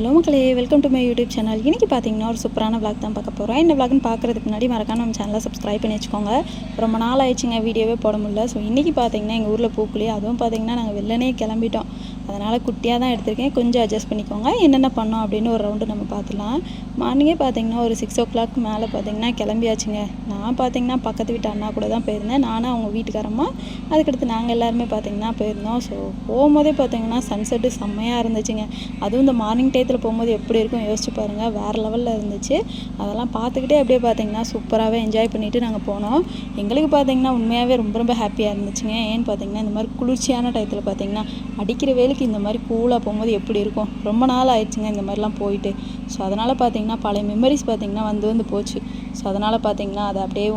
Hello மக்களே welcome to my YouTube channel இன்றைக்கி பார்த்தீங்கன்னா ஒரு சூப்பரான vlog தான் பார்க்க போகிறோம் என்ன vlogனு பார்க்குறதுக்கு முன்னாடி மறக்காம நம்ம சேனலை சப்ஸ்கிரைப் பண்ணி வச்சுக்கோங்க. ரொம்ப நாள் ஆயிடுச்சுங்க வீடியோவே போட முடியல. ஸோ இன்றைக்கி பார்த்தீங்கன்னா எங்கள் ஊரில் பூக்குழி அதுவும் பார்த்தீங்கன்னா நாங்கள் வெள்ளனே கிளம்பிட்டோம். அதனால் குட்டியாக தான் எடுத்திருக்கேன். கொஞ்சம் அட்ஜஸ்ட் பண்ணிக்கோங்க. என்னென்ன பண்ணோம் அப்படின்னு ஒரு ரவுண்டு நம்ம பார்த்துலாம் மார்னிங்கே பார்த்தீங்கன்னா ஒரு சிக்ஸ் ஓ கிளாக் மேலே பார்த்தீங்கன்னா கிளம்பியாச்சுங்க. நான் பார்த்தீங்கன்னா பக்கத்து வீட்டு அண்ணா கூட தான் போயிருந்தேன். நானும் அவங்க வீட்டுக்காரம்மா அதுக்கடுத்து நாங்கள் எல்லாருமே பார்த்தீங்கன்னா போயிருந்தோம். ஸோ போகும்போதே பார்த்தீங்கன்னா சன்செட்டு செம்மையாக இருந்துச்சுங்க. அதுவும் இந்த மார்னிங் டயத்தில் போகும்போது எப்படி இருக்கும் யோசிச்சு பாருங்கள் வேறு லெவலில் இருந்துச்சு. அதெல்லாம் பார்த்துக்கிட்டே அப்படியே பார்த்தீங்கன்னா சூப்பராகவே என்ஜாய் பண்ணிவிட்டு நாங்கள் போனோம். எங்களுக்கு பார்த்தீங்கன்னா உண்மையாகவே ரொம்ப ரொம்ப ஹாப்பியாக இருந்துச்சுங்க. ஏன்னு பார்த்தீங்கன்னா இந்த மாதிரி குளிர்ச்சியான டயத்தில் பார்த்தீங்கன்னா அடிக்கிற வேலைக்கு இந்த மாதிரி கூலாக போகும்போது எப்படி இருக்கும்? ரொம்ப நாள் ஆயிடுச்சுங்க இந்த மாதிரிலாம் போயிட்டு. ஸோ அதனால் பார்த்தீங்கன்னா பழைய மெமரிஸ் பார்த்தீங்கன்னா வந்து வந்து போச்சு. ஸோ அதனால் பார்த்தீங்கன்னா அதை அப்படியே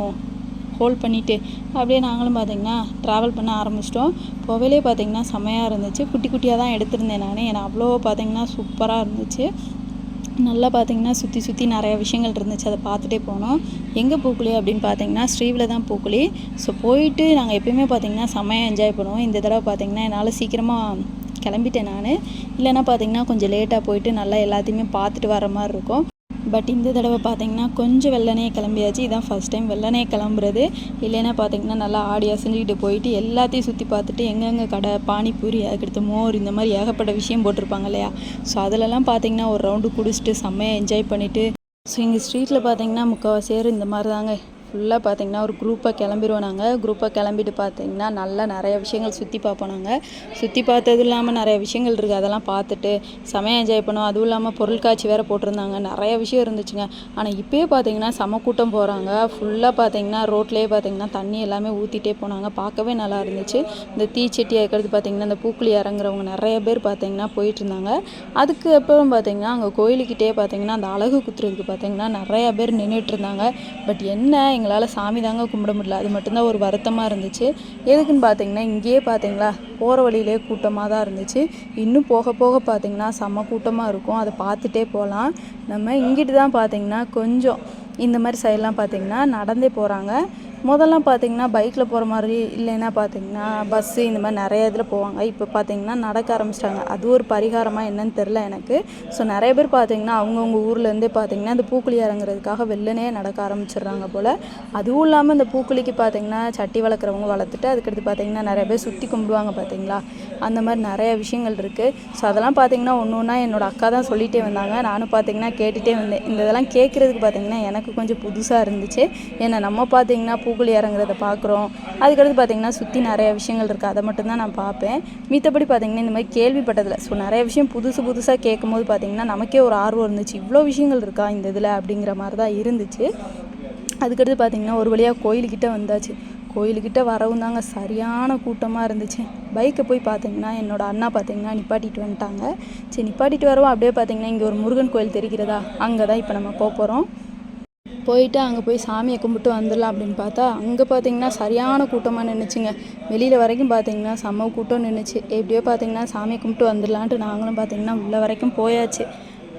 ஹோல்ட் பண்ணிவிட்டு அப்படியே நாங்களும் பார்த்தீங்கன்னா ட்ராவல் பண்ண ஆரம்பிச்சிட்டோம். போகலே பார்த்தீங்கன்னா செமையாக இருந்துச்சு. குட்டி குட்டியாக தான் எடுத்திருந்தேன் நான். ஏன்னா அவ்வளோ பார்த்தீங்கன்னா சூப்பராக இருந்துச்சு. நல்லா பார்த்தீங்கன்னா சுற்றி சுற்றி நிறையா விஷயங்கள் இருந்துச்சு. அதை பார்த்துட்டே போனோம். எங்கே பூக்குழி அப்படின்னு பார்த்தீங்கன்னா ஸ்ரீவில் தான் பூக்குழி. ஸோ போயிட்டு நாங்கள் எப்பயுமே பார்த்தீங்கன்னா செம்மையாக என்ஜாய் பண்ணுவோம். இந்த தடவை பார்த்தீங்கன்னா என்னால் சீக்கிரமாக கிளம்பிட்டேன் நான். இல்லைன்னா பார்த்தீங்கன்னா கொஞ்சம் லேட்டாக போயிட்டு நல்லா எல்லாத்தையுமே பார்த்துட்டு வர மாதிரி இருக்கும். பட் இந்த தடவை பார்த்தீங்கன்னா கொஞ்சம் வெள்ளனே கிளம்பியாச்சு. இதான் ஃபஸ்ட் டைம் வெள்ளனே கிளம்புறது. இல்லைன்னா பார்த்தீங்கன்னா நல்லா ஆடி அசைஞ்சிக்கிட்டு போயிட்டு எல்லாத்தையும் சுற்றி பார்த்துட்டு எங்கெங்கே கடை பானிபூரி அதுக்கடுத்து மோர் இந்த மாதிரி ஏகப்பட்ட விஷயம் போட்டிருப்பாங்க இல்லையா? ஸோ அதிலலாம் பார்த்தீங்கன்னா ஒரு ரவுண்டு குடிச்சிட்டு செம்மையாக என்ஜாய் பண்ணிவிட்டு ஸோ எங்கள் ஸ்ட்ரீட்டில் பார்த்தீங்கன்னா முக்கால்வாசி பேர் இந்த மாதிரி தாங்க. ஃபுல்லாக பார்த்திங்கன்னா ஒரு குரூப்பாக கிளம்பிடுவோம் நாங்கள் குரூப்பாக கிளம்பிட்டு பார்த்தீங்கன்னா நல்லா நிறைய விஷயங்கள் சுற்றி பார்ப்போம் நாங்கள் சுற்றி பார்த்தது இல்லாமல் நிறைய விஷயங்கள் இருக்குது அதெல்லாம் பார்த்துட்டு செமையாக என்ஜாய் பண்ணுவோம். அதுவும் இல்லாமல் பொருட்காட்சி வேறு போட்டிருந்தாங்க. நிறைய விஷயம் இருந்துச்சுங்க. ஆனால் இப்போயே பார்த்தீங்கன்னா செம கூட்டம் போகிறாங்க ஃபுல்லாக பார்த்தீங்கன்னா ரோட்லேயே பார்த்தீங்கன்னா தண்ணி எல்லாமே ஊற்றிட்டே போனாங்க. பார்க்கவே நல்லா இருந்துச்சு. இந்த தீச்சட்டி இருக்கிறது பார்த்தீங்கன்னா இந்த பூக்குழி இறங்குறவங்க நிறைய பேர் பார்த்தீங்கன்னா போயிட்டு இருந்தாங்க அதுக்கு அப்புறம் பார்த்தீங்கன்னா அங்கே கோயிலுக்கிட்டே பார்த்தீங்கன்னா அந்த அழகு குத்துறதுக்கு பார்த்தீங்கன்னா நிறைய பேர் நின்றுட்டு இருந்தாங்க. பட் என்ன எங்களால் சாமி தாங்க கும்பிட முடியல. அது மட்டும்தான் ஒரு வருத்தமாக இருந்துச்சு. எதுக்குன்னு பார்த்தீங்கன்னா இங்கேயே பார்த்தீங்களா போகிற வழியிலே கூட்டமாக தான் இருந்துச்சு. இன்னும் போக போக பார்த்தீங்கன்னா செம்ம கூட்டமாக இருக்கும். அதை பார்த்துட்டே போகலாம் நம்ம இங்கிட்டு தான் பார்த்தீங்கன்னா கொஞ்சம் இந்த மாதிரி சைட்லாம் பார்த்தீங்கன்னா நடந்தே போகிறாங்க முதல்லாம் பார்த்தீங்கன்னா பைக்கில் போகிற மாதிரி இல்லைன்னா பார்த்தீங்கன்னா பஸ்ஸு இந்த மாதிரி நிறைய இதில் போவாங்க. இப்போ பார்த்தீங்கன்னா நடக்க ஆரம்பிச்சிட்டாங்க. அது ஒரு பரிகாரமாக என்னன்னு தெரில எனக்கு. ஸோ நிறைய பேர் பார்த்தீங்கன்னா அவங்கவுங்க ஊர்லேருந்தே பார்த்தீங்கன்னா இந்த பூக்குழி இறங்குறதுக்காக வெள்ளனே நடக்க ஆரம்பிச்சிடுறாங்க போல். அதுவும் இல்லாமல் இந்த பூக்குழிக்கு பார்த்தீங்கன்னா சட்டி வளர்க்குறவங்க வளர்த்துட்டு அதுக்கடுத்து பார்த்தீங்கன்னா நிறைய பேர் சுற்றி கும்பிடுவாங்க பார்த்தீங்களா அந்த மாதிரி நிறைய விஷயங்கள் இருக்குது ஸோ அதெல்லாம் பார்த்தீங்கன்னா ஒன்று ஒன்றா என்னோட அக்கா தான் சொல்லிகிட்டே வந்தாங்க. நானும் பார்த்தீங்கன்னா கேட்டுகிட்டே வந்தேன். இந்த இதெல்லாம் கேட்குறதுக்கு பார்த்தீங்கன்னா எனக்கு கொஞ்சம் புதுசாக இருந்துச்சு. ஏன்னா நம்ம பார்த்தீங்கன்னா பூக்குழி இறங்குறத பார்க்குறோம் அதுக்கடுத்து பார்த்திங்கன்னா சுற்றி நிறைய விஷயங்கள் இருக்குது அதை மட்டும்தான் நான் பார்ப்பேன் மித்தபடி பார்த்திங்கன்னா இந்த மாதிரி கேள்விப்பட்டதில் ஸோ நிறைய விஷயம் புதுசு புதுசாக கேட்கும்போது பார்த்தீங்கன்னா நமக்கே ஒரு ஆர்வம் இருந்துச்சு. இவ்வளோ விஷயங்கள் இருக்கா இந்த இதில் அப்படிங்கிற மாதிரி தான் இருந்துச்சு. அதுக்கடுத்து பார்த்தீங்கன்னா ஒரு வழியாக கோயிலுக்கிட்ட வந்தாச்சு. கோயிலுக்கிட்ட வரவும் தாங்க சரியான கூட்டமாக இருந்துச்சு. பைக்கை போய் பார்த்தீங்கன்னா என்னோடய அண்ணா பார்த்தீங்கன்னா நிப்பாட்டிட்டு வந்துட்டாங்க. சரி நிப்பாட்டிட்டு வரவும் அப்படியே பார்த்தீங்கன்னா இங்கே ஒரு முருகன் கோயில் தெரிகிறதா? அங்கே தான் இப்போ நம்ம போக போகிறோம் போயிட்டு அங்கே போய் சாமியை கும்பிட்டு வந்துடலாம் அப்படின்னு பார்த்தா அங்கே பார்த்தீங்கன்னா சரியான கூட்டமாக நின்றுச்சுங்க வெளியில் வரைக்கும் பார்த்தீங்கன்னா செம்ம கூட்டம் நின்றுச்சு எப்படியோ பார்த்தீங்கன்னா சாமியை கும்பிட்டு வந்துடலான்ட்டு நாங்களும் பார்த்தீங்கன்னா உள்ள வரைக்கும் போயாச்சு.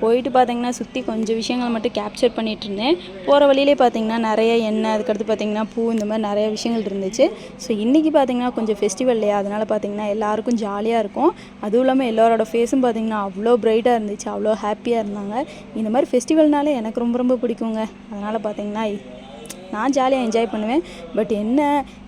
போயிட்டு பார்த்தீங்கன்னா சுற்றி கொஞ்சம் விஷயங்களை மட்டும் கேப்சர் பண்ணிகிட்டு இருந்தேன். போகிற வழியிலே பார்த்தீங்கன்னா நிறைய எண்ணெய் அதுக்கடுத்து பார்த்தீங்கன்னா பூ இந்த மாதிரி நிறைய விஷயங்கள் இருந்துச்சு. ஸோ இன்றைக்கி பார்த்தீங்கன்னா கொஞ்சம் ஃபெஸ்டிவல் இல்லையா? அதனால் பார்த்தீங்கன்னா எல்லாருக்கும் ஜாலியாக இருக்கும். அதுவும் இல்லாமல் எல்லாரோட ஃபேஸும் பார்த்தீங்கன்னா அவ்வளோ பிரைட்டாக இருந்துச்சு அவ்வளோ ஹாப்பியாக இருந்தாங்க. இந்த மாதிரி ஃபெஸ்டிவல்னாலே எனக்கு ரொம்ப ரொம்ப பிடிக்குங்க. அதனால் பார்த்தீங்கன்னா நான் ஜாலியாக என்ஜாய் பண்ணுவேன். பட் என்ன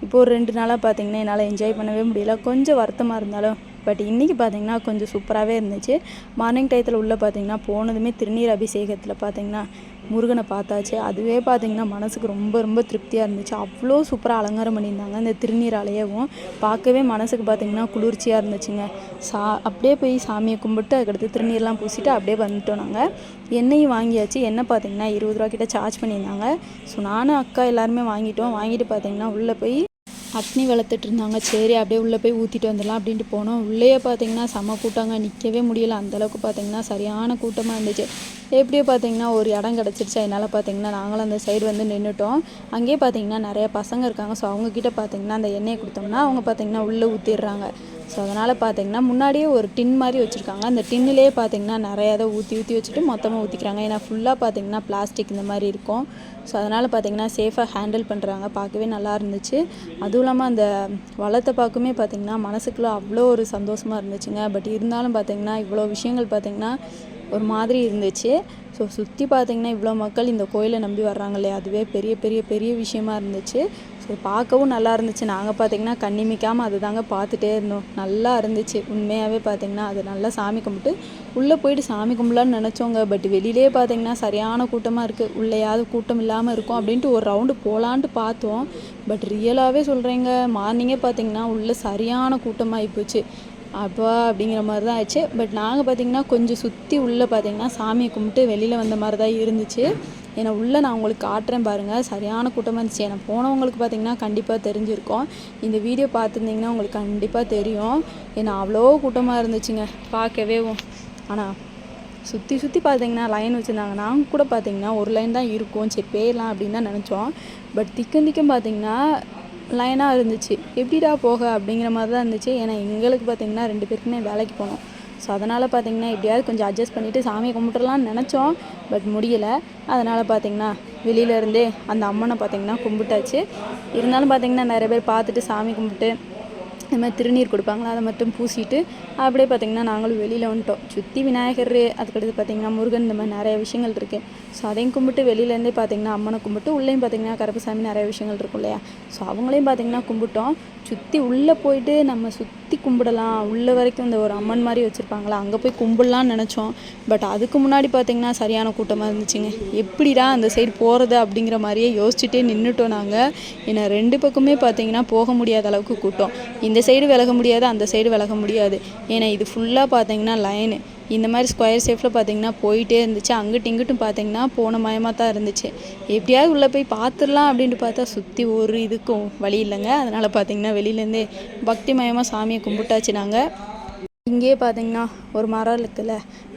இப்போ ஒரு ரெண்டு நாளாக பார்த்தீங்கன்னா என்னால் என்ஜாய் பண்ணவே முடியல. கொஞ்சம் வருத்தமாக இருந்தாலும் பட் இன்றைக்கி பார்த்திங்கன்னா கொஞ்சம் சூப்பராகவே இருந்துச்சு. மார்னிங் டயத்தில் உள்ளே பார்த்தீங்கன்னா போனதுமே திருநீர் அபிஷேகத்தில் பார்த்திங்கன்னா முருகனை பார்த்தாச்சு. அதுவே பார்த்திங்கன்னா மனசுக்கு ரொம்ப ரொம்ப திருப்தியாக இருந்துச்சு. அவ்வளோ சூப்பராக அலங்காரம் பண்ணியிருந்தாங்க அந்த திருநீர் அலையவும் பார்க்கவே மனசுக்கு பார்த்தீங்கன்னா குளிர்ச்சியாக இருந்துச்சுங்க. சா அப்படியே போய் சாமியை கும்பிட்டு அதுக்கடுத்து திருநீர்லாம் பூசிட்டு அப்படியே வந்துட்டோம் நாங்கள் எண்ணெயும் வாங்கியாச்சு. எண்ணெய் பார்த்தீங்கன்னா இருபது ரூபா கிட்ட சார்ஜ் பண்ணியிருந்தாங்க. ஸோ நானும் அக்கா எல்லாருமே வாங்கிட்டோம். வாங்கிட்டு பார்த்திங்கன்னா உள்ளே போய் அக்னி வளர்த்துட்டு இருந்தாங்க. சரி அப்படியே உள்ளே போய் ஊற்றிட்டு வந்துடலாம் அப்படின்ட்டு போனோம். உள்ளேயே பார்த்தீங்கன்னா செம கூட்டங்க. நிற்கவே முடியல. அந்தளவுக்கு பார்த்தீங்கன்னா சரியான கூட்டமாக இருந்துச்சு. எப்படியோ பார்த்தீங்கன்னா ஒரு இடம் கிடச்சிருச்சு. அதனால் பார்த்தீங்கன்னா நாங்களும் அந்த சைடு வந்து நின்றுட்டோம் அங்கேயே பார்த்தீங்கன்னா நிறைய பசங்க இருக்காங்க. ஸோ அவங்கக்கிட்ட பார்த்தீங்கன்னா அந்த எண்ணெயை கொடுத்தோம்னா அவங்க பார்த்தீங்கன்னா உள்ளே ஊற்றிடுறாங்க ஸோ அதனால் பார்த்தீங்கன்னா முன்னாடியே ஒரு டின் மாதிரி வச்சுருக்காங்க. அந்த டின்னிலே பார்த்தீங்கன்னா நிறைய இதை ஊற்றி ஊற்றி வச்சுட்டு மொத்தமாக ஊற்றிக்கிறாங்க ஏன்னா ஃபுல்லாக பார்த்தீங்கன்னா பிளாஸ்டிக் இந்த மாதிரி இருக்கும். ஸோ அதனால் பார்த்தீங்கன்னா சேஃபாக ஹேண்டில் பண்ணுறாங்க பார்க்கவே நல்லா இருந்துச்சு. அதுவும் இல்லாமல் அந்த வளத்தை பார்க்குமே பார்த்தீங்கன்னா மனசுக்குள்ளே அவ்வளோ ஒரு சந்தோஷமாக இருந்துச்சுங்க. பட் இருந்தாலும் பார்த்தீங்கன்னா இவ்வளோ விஷயங்கள் பார்த்தீங்கன்னா ஒரு மாதிரி இருந்துச்சு. ஸோ சுற்றி பார்த்தீங்கன்னா இவ்வளோ மக்கள் இந்த கோயிலை நம்பி வர்றாங்க இல்லையா அதுவே பெரிய பெரிய பெரிய விஷயமா இருந்துச்சு. ஸோ பார்க்கவும் நல்லா இருந்துச்சு. நாங்கள் பார்த்தீங்கன்னா கண்ணிமிக்காமல் அது தாங்க பார்த்துட்டே இருந்தோம். நல்லா இருந்துச்சு. உண்மையாகவே பார்த்தீங்கன்னா அது நல்லா சாமி கும்பிட்டு உள்ளே போயிட்டு சாமி கும்பலான்னு நினச்சோங்க பட் வெளியிலே பார்த்தீங்கன்னா சரியான கூட்டமாக இருக்குது உள்ளேயாவது கூட்டம் இல்லாமல் இருக்கும் அப்படின்ட்டு ஒரு ரவுண்டு போகலான்ட்டு பார்த்தோம் பட் ரியலாகவே சொல்கிறேங்க மார்னிங்கே பார்த்தீங்கன்னா உள்ளே சரியான கூட்டமாகி போச்சு. அப்பா அப்படிங்கிற மாதிரி தான் ஆச்சு பட் நாங்கள் பார்த்தீங்கன்னா கொஞ்சம் சுற்றி உள்ளே பார்த்தீங்கன்னா சாமியை கும்பிட்டு வெளியில் வந்த மாதிரி தான் இருந்துச்சு. ஏன்னா உள்ளே நான் உங்களுக்கு காட்டுறேன் பாருங்கள் சரியான கூட்டமாக இருந்துச்சு. ஏன்னா போனவங்களுக்கு பார்த்தீங்கன்னா கண்டிப்பாக தெரிஞ்சிருக்கோம். இந்த வீடியோ பார்த்துருந்தீங்கன்னா உங்களுக்கு கண்டிப்பாக தெரியும். ஏன்னா அவ்வளோ கூட்டமாக இருந்துச்சுங்க. பார்க்கவே ஆனால் சுற்றி சுற்றி பார்த்தீங்கன்னா லைன் வச்சுருந்தாங்க நாங்கள் கூட பார்த்தீங்கன்னா ஒரு லைன் தான் இருக்கும். சரி போயிடலாம் அப்படின்னு தான் நினச்சோம். பட் திக்கம் திக்கம் பார்த்தீங்கன்னா லைனாக இருந்துச்சு. எப்படிடா போக? அப்படிங்கிற மாதிரி தான் இருந்துச்சு. ஏன்னா எங்களுக்கு பார்த்திங்கன்னா ரெண்டு பேருக்குமே வேலைக்கு போனோம். ஸோ அதனால் பார்த்தீங்கன்னா எப்படியாவது கொஞ்சம் அட்ஜஸ்ட் பண்ணிவிட்டு சாமியை கும்பிட்றலான்னு நினச்சோம். பட் முடியலை. அதனால் பார்த்தீங்கன்னா வெளியில இருந்தே அந்த அம்மனை பார்த்தீங்கன்னா கும்பிட்டாச்சு. இருந்தாலும் பார்த்தீங்கன்னா நிறைய பேர் பார்த்துட்டு சாமி கும்பிட்டு இந்த மாதிரி திருநீர் கொடுப்பாங்களா அதை மட்டும் பூசிட்டு அப்படியே பார்த்திங்கன்னா நாங்களும் வெளியில் வந்துட்டோம். சுற்றி விநாயகர் அதுக்கடுத்து பார்த்திங்கன்னா முருகன் இந்த மாதிரி நிறைய விஷயங்கள் இருக்குது ஸோ அதையும் கும்பிட்டு வெளியிலேருந்தே பார்த்திங்கன்னா அம்மனை கும்பிட்டு உள்ளேயும் பார்த்திங்கன்னா கருப்பசாமி நிறைய விஷயங்கள் இருக்கும் இல்லையா? ஸோ அவங்களையும் பார்த்திங்கன்னா கும்பிட்டோம். சுற்றி உள்ளே போயிட்டு நம்ம சுற்றி கும்பிடலாம். உள்ள வரைக்கும் இந்த ஒரு அம்மன் மாதிரி வச்சுருப்பாங்களா அங்கே போய் கும்பிடலான்னு நினச்சோம். பட் அதுக்கு முன்னாடி பார்த்திங்கன்னா சரியான கூட்டமாக இருந்துச்சுங்க. எப்படிடா அந்த சைடு போகிறது அப்படிங்கிற மாதிரியே யோசிச்சுட்டே நின்றுட்டோம் நாங்கள் ஏன்னா ரெண்டு பக்கமே பார்த்திங்கன்னா போக முடியாத அளவுக்கு கூட்டம். இந்த இந்த சைடு விலக முடியாது அந்த சைடு விலக முடியாது. ஏன்னா இது ஃபுல்லாக பார்த்தீங்கன்னா லைனு இந்த மாதிரி ஸ்கொயர் ஷேப்பில் பார்த்தீங்கன்னா போயிட்டே இருந்துச்சு. அங்கிட்டும் இங்கிட்டும் பார்த்தீங்கன்னா போன மயமாக தான் இருந்துச்சு. எப்படியாவது உள்ளே போய் பார்த்துடலாம் அப்படின்ட்டு பார்த்தா சுற்றி ஒரு இதுக்கும் வழி இல்லைங்க. அதனால் பார்த்தீங்கன்னா வெளியிலேருந்தே பக்தி மயமாக சாமியை கும்பிட்டாச்சு நாங்கள் இங்கேயே பார்த்தீங்கன்னா ஒரு மரம் இருக்குல்ல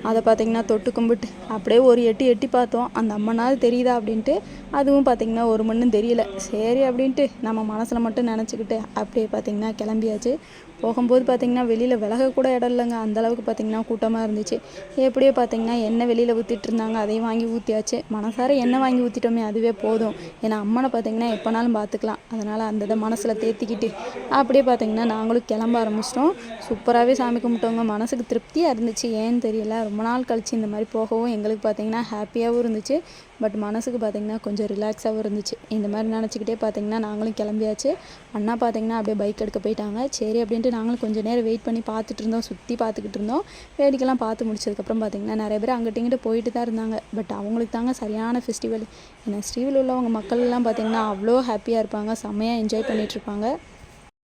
அதை பார்த்தீங்கன்னா தொட்டு கும்பிட்டு அப்படியே ஒரு எட்டி எட்டி பார்த்தோம். அந்த அம்மனாவது தெரியுதா அப்படின்ட்டு அதுவும் பார்த்தீங்கன்னா ஒரு மண்ணும் தெரியல. சரி அப்படின்ட்டு நம்ம மனசில் மட்டும் நினச்சிக்கிட்டு அப்படியே பார்த்தீங்கன்னா கிளம்பியாச்சு. போகும்போது பார்த்தீங்கன்னா வெளியில் விலகக்கூட இடம் இல்லைங்க. அந்தளவுக்கு பார்த்தீங்கன்னா கூட்டமாக இருந்துச்சு. எப்படியோ பார்த்தீங்கன்னா எண்ணெய் வெளியில் ஊற்றிட்டு இருந்தாங்க. அதையும் வாங்கி ஊற்றியாச்சு மனசார எண்ணெய் வாங்கி ஊற்றிட்டோமே அதுவே போதும். ஏன்னா அம்மனை பார்த்தீங்கன்னா எப்போனாலும் பார்த்துக்கலாம். அதனால் அந்த இதை மனசில் தேத்திக்கிட்டு அப்படியே பார்த்தீங்கன்னா நாங்களும் கிளம்ப ஆரம்பிச்சிட்டோம். சூப்பராகவே சாமி கும்பிட்டோங்க மனசுக்கு திருப்தியாக இருந்துச்சு. ஏன்னு தெரியல. ரொம்ப நாள் கழிச்சு இந்த மாதிரி போகவும் எங்களுக்கு பார்த்தீங்கன்னா ஹாப்பியாகவும் இருந்துச்சு. பட் மனசுக்கு பார்த்தீங்கன்னா கொஞ்சம் ரிலாக்ஸாகவும் இருந்துச்சு. இந்த மாதிரி நினச்சிக்கிட்டே பார்த்தீங்கன்னா நாங்களும் கிளம்பியாச்சு. அண்ணா பார்த்தீங்கன்னா அப்படியே பைக் எடுக்க போயிட்டாங்க. சரி அப்படின்ட்டு நாங்களும் கொஞ்சம் நேரம் வெயிட் பண்ணி பார்த்துட்டு இருந்தோம். சுற்றி பார்த்துக்கிட்டு இருந்தோம். வேடிக்கைலாம் பார்த்து முடிச்சதுக்கப்புறம் பார்த்திங்கன்னா நிறைய பேர் அங்கிட்ட இங்கிட்ட போயிட்டு தான் இருந்தாங்க. பட் அவங்களுக்கு தாங்க சரியான ஃபெஸ்டிவல் ஏன்னா ஸ்ரீவில் உள்ளவங்க மக்கள் எல்லாம் அவ்வளோ ஹாப்பியாக இருப்பாங்க. செம்மையாக என்ஜாய் பண்ணிகிட்ருப்பாங்க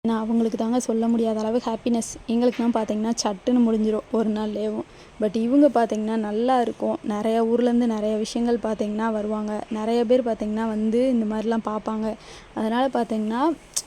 ஏன்னா அவங்களுக்கு தாங்க சொல்ல முடியாத அளவு ஹாப்பினஸ் எங்களுக்குலாம் பார்த்தீங்கன்னா சட்டுன்னு முடிஞ்சிடும் ஒரு நாள் லேவும் பட் இவங்க பார்த்தீங்கன்னா நல்லா இருக்கும். நிறைய ஊர்லேருந்து நிறைய விஷயங்கள் பார்த்தீங்கன்னா வருவாங்க. நிறைய பேர் பார்த்தீங்கன்னா வந்து இந்த மாதிரிலாம் பார்ப்பாங்க. அதனால் பார்த்தீங்கன்னா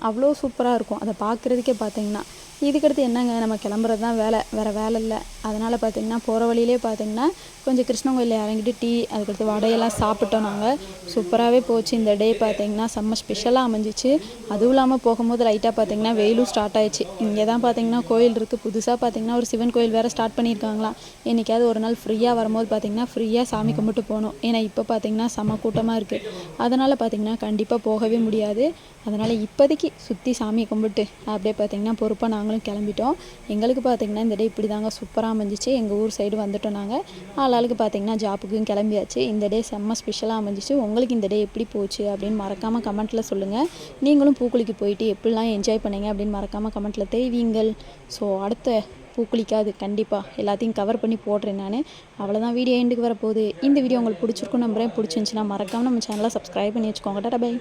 அவ்வளோ சூப்பராக இருக்கும். அதை பார்க்குறதுக்கே பார்த்தீங்கன்னா இதுக்கடுத்து என்னங்க? நம்ம கிளம்புறது தான் வேலை. வேறு வேலை இல்லை. அதனால் பார்த்தீங்கன்னா போகிற வழியிலே பார்த்தீங்கன்னா கொஞ்சம் கிருஷ்ணன் கோயிலில் இறங்கிட்டு டீ அதுக்கடுத்து வடையெல்லாம் சாப்பிட்டோம் நாங்கள் சூப்பராகவே போச்சு. இந்த டே பார்த்தீங்கன்னா செம்ம ஸ்பெஷலாக அமைஞ்சிச்சு. அதுவும் இல்லாமல் போகும்போது லைட்டாக பார்த்தீங்கன்னா வெயிலும் ஸ்டார்ட் ஆயிடுச்சு. இங்கே தான் பார்த்தீங்கன்னா கோயில் இருக்குது புதுசாக பார்த்தீங்கன்னா ஒரு சிவன் கோயில் வேறு ஸ்டார்ட் பண்ணியிருக்காங்களாம். என்றைக்காவது ஒரு நாள் ஃப்ரீயாக வரும்போது பார்த்தீங்கன்னா ஃப்ரீயாக சாமி கும்பிட்டு போகணும். ஏன்னா இப்போ பார்த்தீங்கன்னா செம்ம கூட்டமாக இருக்குது அதனால் பார்த்தீங்கன்னா கண்டிப்பாக போகவே முடியாது. அதனால் இப்போதைக்கு சுற்றி சாமியை கும்பிட்டு அப்படியே பார்த்தீங்கன்னா பொறுப்பாக நாங்களும் கிளம்பிட்டோம். எங்களுக்கு பார்த்தீங்கன்னா இந்த டே இப்படி தாங்க சூப்பராக அமைஞ்சிச்சு. எங்கள் ஊர் சைடு வந்துட்டோம் நாங்கள் ஆளாளுக்கு பார்த்தீங்கன்னா ஜாப்புக்கும் கிளம்பியாச்சு. இந்த டே செம்ம ஸ்பெஷலாக அமைஞ்சிச்சு. உங்களுக்கு இந்த டே எப்படி போச்சு அப்படின்னு மறக்காமல் கமெண்ட்டில் சொல்லுங்கள் நீங்களும் பூக்குளிக்கு போயிட்டு எப்படிலாம் என்ஜாய் பண்ணீங்க அப்படின்னு மறக்காமல் கமெண்ட்டில் தெரிவிங்கள். ஸோ அடுத்த பூக்குளிக்காது கண்டிப்பாக எல்லாத்தையும் கவர் பண்ணி போடுறேன் நான். அவ்வளோதான் வீடியோ எண்டுக்கு வரப்போகுது. இந்த வீடியோ உங்களுக்கு பிடிச்சிருக்கும் நம்புறேன். பிடிச்சிருந்துச்சின்னா மறக்காமல் நம்ம சேனலை சப்ஸ்கிரைப் பண்ணி வச்சுக்கோங்க. Tata bye